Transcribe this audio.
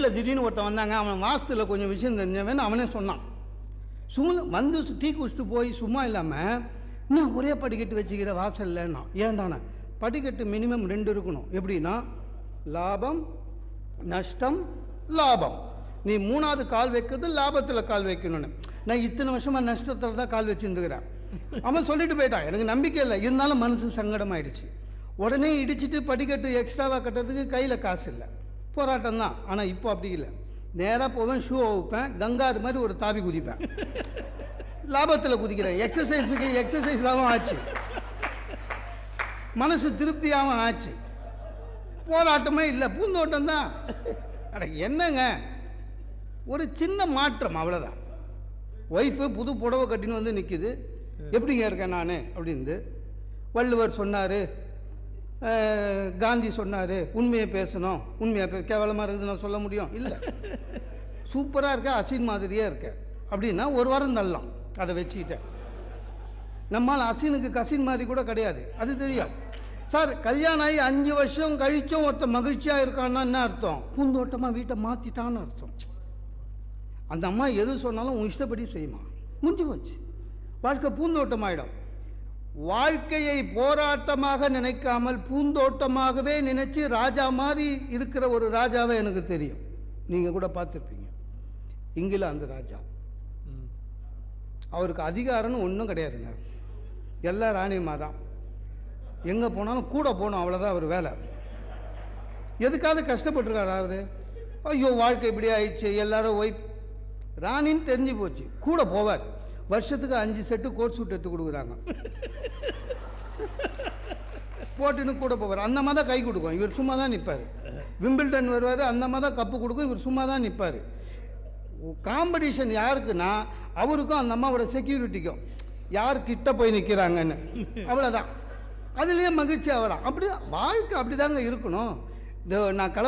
வீட்டில் திடீர்னு ஒருத்தன் வந்தாங்க அவன் வாஸ்துல கொஞ்சம் விஷயம் தெரிஞ்சவன் அவனே சொன்னான். சும்மா வந்து டீ குடிச்சிட்டு போய் சும்மா இல்லாமல் இன்னும் ஒரே படிக்கட்டு வச்சுக்கிற வாசல்லன்னா? ஏன்டானே படிக்கட்டு மினிமம் ரெண்டு இருக்கணும். எப்படின்னா? லாபம் நஷ்டம் லாபம். நீ மூணாவது கால் வைக்கிறது லாபத்தில் கால் வைக்கணும்னு. நான் இத்தனை வருஷமாக நஷ்டத்தில் தான் கால் வச்சுருந்துக்கிறேன் அவன் சொல்லிட்டு போயிட்டான். எனக்கு நம்பிக்கை இல்லை. இருந்தாலும் மனசு சங்கடமாயிடுச்சு. உடனே இடிச்சிட்டு படிக்கட்டு எக்ஸ்ட்ராவாக கட்டுறதுக்கு கையில் காசு இல்லை. போராட்டம் தான் ஆனால் இப்போ அப்படி இல்லை. நேராக போவேன் ஷூ வைப்பேன் கங்காரு மாதிரி ஒரு தாவி குதிப்பேன். லாபத்தில் குதிக்கிறேன். எக்ஸசைஸுக்கு எக்ஸசைஸாகவும் ஆச்சு. மனசு திருப்தியாகவும் ஆச்சு. போராட்டமே இல்லை பூந்தோட்டம் தான் அட என்னங்க? ஒரு சின்ன மாற்றம் அவ்வளோதான் ஒய்ஃபு புது புடவை கட்டின்னு வந்து நிற்கிது எப்படிங்க இருக்கேன் நான்? அப்படின்னு வள்ளுவர் சொன்னார் காந்தி சொன்னார் உண்மையை பேசணும். உண்மையை பே கேவலமாக இருக்குது நான் சொல்ல முடியும்? இல்லை. சூப்பராக இருக்க அசின் மாதிரியே இருக்க. அப்படின்னா ஒரு வாரம் தள்ளலாம். அதை வச்சுக்கிட்டேன். நம்மால் அசினுக்கு கசின் மாதிரி கூட கிடையாது. அது தெரியும். சார் கல்யாணம் ஆகி அஞ்சு வருஷம் கழிச்சும் ஒருத்தன் மகிழ்ச்சியாக இருக்கான்னா என்ன அர்த்தம்? பூந்தோட்டமாக வீட்டை மாற்றிட்டான்னு அர்த்தம். அந்த அம்மா எது சொன்னாலும் உன் இஷ்டப்படி செய்யுமா. முடிஞ்சு போச்சு. வாழ்க்கை பூந்தோட்டம் ஆகிடும் வாழ்க்கையை போராட்டமாக நினைக்காமல் பூந்தோட்டமாகவே நினைச்சு ராஜா மாதிரி இருக்கிற ஒரு ராஜாவை எனக்கு தெரியும். நீங்கள் கூட பார்த்துருப்பீங்க. இங்கிலாந்து ராஜா. அவருக்கு அதிகாரம்னு ஒன்றும் கிடையாதுங்க. எல்லா ராணியமாக தான் எங்கே போனாலும் கூட போகணும் அவ்வளோதான் அவர் வேலை. எதுக்காவது கஷ்டப்பட்டுருக்காரு அவரு? ஐயோ வாழ்க்கை இப்படி ஆயிடுச்சு எல்லாரும் ஒய்ஃப் ராணின்னு தெரிஞ்சு போச்சு. கூட போவார். வருஷத்துக்கு அஞ்சு செட்டு கோட் சூட் எடுத்து கொடுக்குறாங்க. போட்டுன்னு கூட போவார். அந்த மாதிரி தான் கை கொடுக்கும். இவர் சும்மா தான் நிற்பார் விம்பிள்டன் வருவார் அந்த மாதிரி தான் கப்பு கொடுக்கும் இவர் சும்மா தான் நிற்பார் காம்படிஷன் யாருக்குன்னா அவருக்கும் அந்த அம்மாவோட செக்யூரிட்டிக்கும் யார் கிட்ட போய் நிற்கிறாங்கன்னு அவ்வளோதான் அதுலேயே மகிழ்ச்சி ஆகலாம் அப்படி வாழ்க்கை அப்படி தாங்க இருக்கணும். இந்த நான் கல